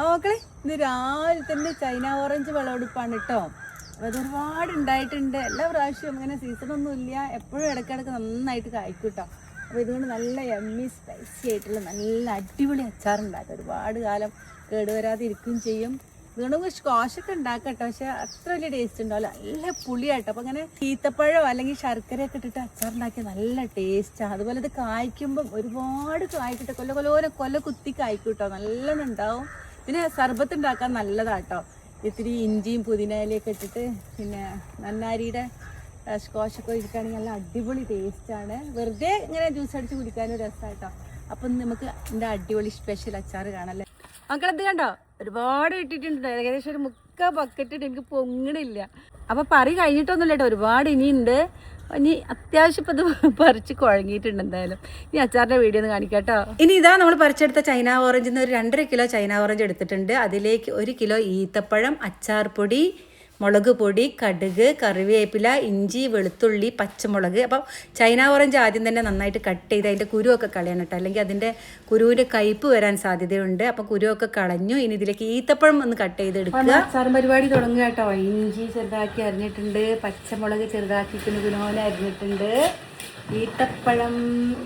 ആ മക്കളെ ഇത് രാവിലെ തന്നെ ചൈന ഓറഞ്ച് വിളവെടുപ്പാണ് കേട്ടോ. അപ്പോൾ അതൊരുപാട് ഉണ്ടായിട്ടുണ്ട്. എല്ലാ പ്രാവശ്യവും അങ്ങനെ സീസണൊന്നും ഇല്ല. എപ്പോഴും ഇടയ്ക്കിടയ്ക്ക് നന്നായിട്ട് കായ്ക്കും കേട്ടോ. അപ്പോൾ ഇതുകൊണ്ട് നല്ല എമ്മി സ്പൈസി ആയിട്ടുള്ള നല്ല അടിപൊളി അച്ചാറുണ്ടാക്കും ഒരുപാട് കാലം കേടുവരാതെ ഇരിക്കുകയും ചെയ്യും. ഇതുകൊണ്ട് കുറച്ച് കോശൊക്കെ ഉണ്ടാക്കട്ടോ പക്ഷെ അത്ര വലിയ ടേസ്റ്റ് ഉണ്ടാവില്ല. നല്ല പുളിയാട്ടോ. അപ്പോൾ അങ്ങനെ ഈത്തപ്പഴമോ അല്ലെങ്കിൽ ശർക്കരയൊക്കെ ഇട്ടിട്ട് അച്ചാറുണ്ടാക്കിയ നല്ല ടേസ്റ്റാണ് അതുപോലെ ഇത് കായ്ക്കുമ്പം ഒരുപാട് കായ്ക്കട്ടെ കൊല്ല കൊല്ലോനെ കൊല്ല കുത്തി കായ്ക്കും കേട്ടോ. നല്ലോണം ഉണ്ടാവും പിന്നെ സർബത്ത് ഉണ്ടാക്കാൻ നല്ലതാട്ടോ. ഇത്തിരി ഇഞ്ചിയും പുതിനയിലയൊക്കെ ഇട്ടിട്ട് പിന്നെ നന്നാരിയുടെ സ്കോഷൊക്കെ ഒഴിക്കുകയാണെങ്കിൽ നല്ല അടിപൊളി ടേസ്റ്റാണ് വെറുതെ ഇങ്ങനെ ജ്യൂസ് അടിച്ച് കുടിക്കാനും രസമായിട്ടോ അപ്പം നമുക്ക് എന്റെ അടിപൊളി സ്പെഷ്യൽ അച്ചാർ കാണല്ലേ? മക്കളത് കണ്ടോ? ഒരുപാട് കിട്ടിയിട്ടുണ്ട് ഏകദേശം ഒരു മുക്ക ബക്കറ്റ് എനിക്ക് പൊങ്ങണില്ല. അപ്പൊ പറി കഴിഞ്ഞിട്ടൊന്നുമില്ല കേട്ടോ. ഒരുപാട് ഇനിയുണ്ട്. ഇനി അത്യാവശ്യം ഇപ്പം ഇത് പറിച്ച് കുഴങ്ങിയിട്ടുണ്ട് എന്തായാലും. ഇനി അച്ചാറിന്റെ വീഡിയോ ഒന്ന് കാണിക്കാം കേട്ടോ. ഇനി ഇതാ നമ്മൾ പറിച്ചെടുത്ത ചൈന ഓറഞ്ചിൽ നിന്ന് ഒരു രണ്ടര കിലോ ചൈന ഓറഞ്ച് എടുത്തിട്ടുണ്ട്. അതിലേക്ക് ഒരു കിലോ ഈത്തപ്പഴം അച്ചാർ പൊടി മുളക് പൊടി കടുക് കറിവേപ്പില ഇഞ്ചി വെളുത്തുള്ളി പച്ചമുളക്. അപ്പം ചൈന ഓറഞ്ച് ആദ്യം തന്നെ നന്നായിട്ട് കട്ട് ചെയ്ത് അതിന്റെ കുരുവൊക്കെ കളയണം കേട്ടോ. അല്ലെങ്കിൽ അതിന്റെ കുരുവിന്റെ കയ്പ്പ് വരാൻ സാധ്യതയുണ്ട്. അപ്പം കുരുവൊക്കെ കളഞ്ഞു. ഇനി ഇതിലേക്ക് ഈത്തപ്പഴം ഒന്ന് കട്ട് ചെയ്തെടുക്കുക. സാറും പരിപാടി തുടങ്ങുക കേട്ടോ. ഇഞ്ചി ചെറുതാക്കി അരിഞ്ഞിട്ടുണ്ട്. പച്ചമുളക് ചെറുതാക്കി അറിഞ്ഞിട്ടുണ്ട് അരിഞ്ഞിട്ടുണ്ട്. ഈത്തപ്പഴം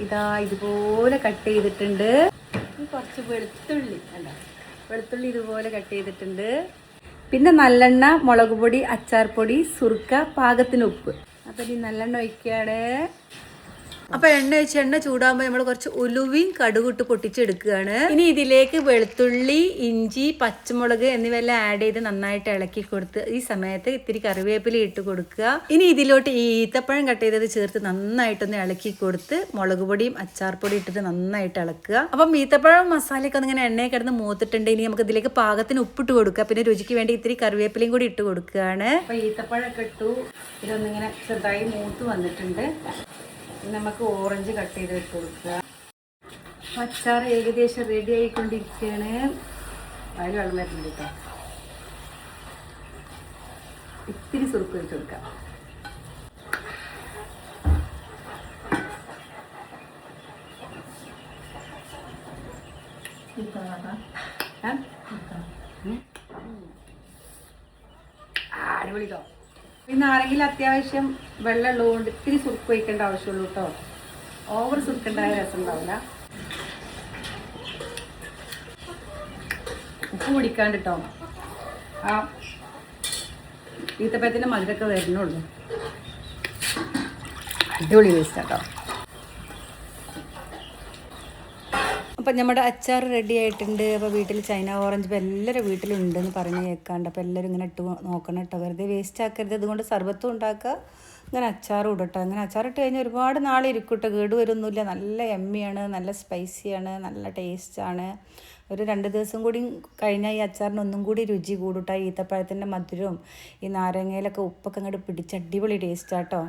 ഇതാ ഇതുപോലെ കട്ട് ചെയ്തിട്ടുണ്ട്. കുറച്ച് വെളുത്തുള്ളി അല്ല വെളുത്തുള്ളി ഇതുപോലെ കട്ട് ചെയ്തിട്ടുണ്ട്. പിന്നെ നല്ലെണ്ണ മുളക് പൊടി അച്ചാർ പൊടി സുർക്ക പാകത്തിന് ഉപ്പ്. അപ്പം ഇനി നല്ലെണ്ണ ഒഴിക്കുകയാണ്. അപ്പൊ എണ്ണ വെച്ച് എണ്ണ ചൂടാകുമ്പോൾ നമ്മൾ കുറച്ച് ഉലുവയും കടുകിട്ട് പൊട്ടിച്ചെടുക്കുകയാണ്. ഇനി ഇതിലേക്ക് വെളുത്തുള്ളി ഇഞ്ചി പച്ചമുളക് എന്നിവയെല്ലാം ആഡ് ചെയ്ത് നന്നായിട്ട് ഇളക്കി കൊടുത്ത് ഈ സമയത്ത് ഇത്തിരി കറിവേപ്പില ഇട്ട് കൊടുക്കുക. ഇനി ഇതിലോട്ട് ഈ ഈത്തപ്പഴം കട്ട് ചെയ്തത് ചേർത്ത് നന്നായിട്ടൊന്ന് ഇളക്കി കൊടുത്ത് മുളക് പൊടിയും അച്ചാർ പൊടി ഇട്ടിട്ട് നന്നായിട്ട് ഇളക്കുക. അപ്പം ഈത്തപ്പഴം മസാലയൊക്കെ ഒന്നിങ്ങനെ എണ്ണയിൽ കിടന്ന് മൂത്തിട്ടുണ്ട്. ഇനി നമുക്ക് ഇതിലേക്ക് പാകത്തിന് ഉപ്പിട്ട് കൊടുക്കുക. പിന്നെ രുചിക്ക് വേണ്ടി ഇത്തിരി കറിവേപ്പിലയും കൂടി ഇട്ട് കൊടുക്കുകയാണ്. അപ്പൊ ഈത്തപ്പഴമൊക്കെ ഇട്ടു. ഇതൊന്നിങ്ങനെ ചെറുതായി മൂത്ത് വന്നിട്ടുണ്ട്. നമുക്ക് ഓറഞ്ച് കട്ട് ചെയ്ത് ഇട്ട് കൊടുക്കുക. അച്ചാർ ഏകദേശം റെഡി ആയിക്കൊണ്ടിരിക്കുകയാണ്. അതിൽ വെള്ളം വരുന്നുണ്ട് കേട്ടോ. ഇത്തിരി സുറുക്ക് വെച്ച് കൊടുക്കാം. ആ? ആരെങ്കിലും അത്യാവശ്യം വെള്ളമുള്ളതുകൊണ്ട് ഇത്തിരി സുർക്ക് വയ്ക്കേണ്ട ആവശ്യമുള്ളൂ കേട്ടോ. ഓവർ സുർക്കുണ്ടായ രസം ഉണ്ടാവില്ല ഉപ്പ് പിടിക്കാണ്ട് കേട്ടോ ആ ഈത്തപ്പഴത്തിന്റെ മധുരമൊക്കെ വരുന്നുള്ളൂ. അടിപൊളി വേസ്റ്റ് കേട്ടോ അപ്പം നമ്മുടെ അച്ചാർ റെഡി ആയിട്ടുണ്ട്. അപ്പോൾ വീട്ടിൽ ചൈന ഓറഞ്ച് ഇപ്പോൾ എല്ലാവരും വീട്ടിലുണ്ടെന്ന് പറഞ്ഞ് കേൾക്കാണ്ട് അപ്പോൾ എല്ലാവരും ഇങ്ങനെ ഇട്ട് നോക്കണം കേട്ടോ വെറുതെ വേസ്റ്റ് ആക്കരുത്. അതുകൊണ്ട് സർബത്തും ഉണ്ടാക്കുക. ഇങ്ങനെ അച്ചാറും ഇടട്ടോ അങ്ങനെ അച്ചാറിട്ട് കഴിഞ്ഞാൽ ഒരുപാട് നാളെ ഇരിക്കട്ടെ കേട് വരുന്നില്ല. നല്ല എമ്മിയാണ് നല്ല സ്പൈസിയാണ് നല്ല ടേസ്റ്റാണ് ഒരു രണ്ട് ദിവസം കൂടി കഴിഞ്ഞാൽ ഈ അച്ചാറിന് ഒന്നും കൂടി രുചി കൂടുട്ടോ ഈത്തപ്പഴത്തിന്റെ മധുരവും ഈ നാരങ്ങയിലൊക്കെ ഉപ്പൊക്കെ അങ്ങോട്ട് പിടിച്ച് അടിപൊളി ടേസ്റ്റാട്ടോ